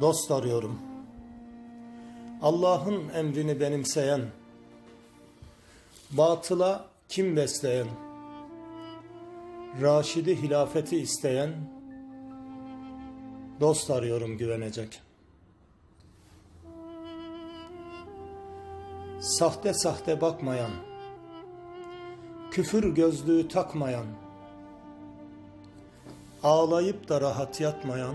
Dost arıyorum. Allah'ın emrini benimseyen, batıla kim besleyen, Raşidi hilafeti isteyen, dost arıyorum güvenecek. Sahte sahte bakmayan, küfür gözlüğü takmayan, ağlayıp da rahat yatmayan,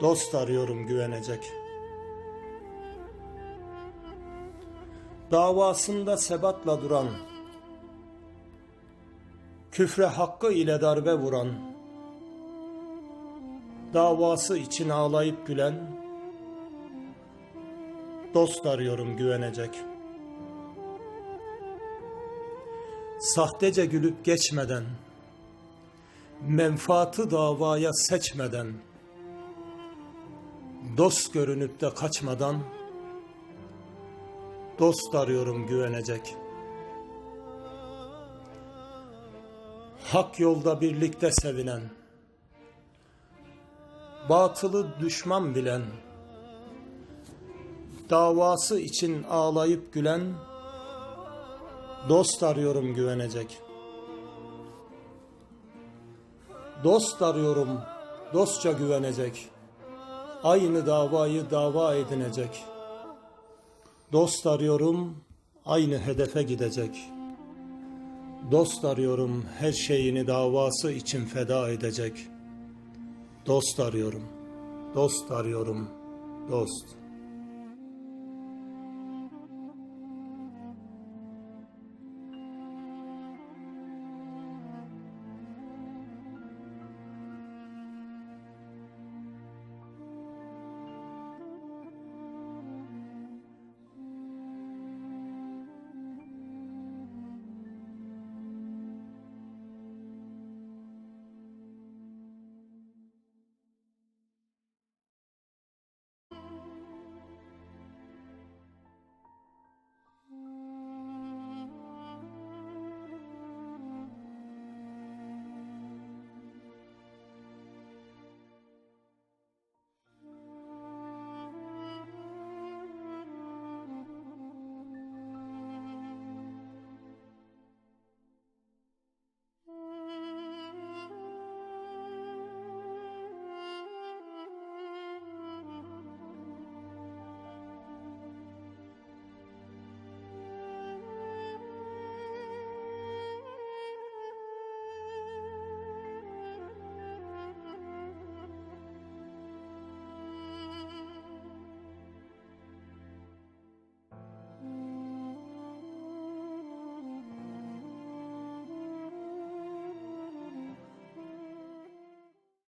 dost arıyorum güvenecek. Davasında sebatla duran, küfre hakkı ile darbe vuran, davası için ağlayıp gülen, dost arıyorum güvenecek. Sahtece gülüp geçmeden, menfaatı davaya seçmeden, dost görünüp de kaçmadan, dost arıyorum güvenecek. Hak yolda birlikte sevinen, batılı düşman bilen, davası için ağlayıp gülen, dost arıyorum güvenecek. Dost arıyorum, dostça güvenecek. Aynı davayı dava edinecek. Dost arıyorum, aynı hedefe gidecek. Dost arıyorum, her şeyini davası için feda edecek. Dost arıyorum, dost arıyorum, dost.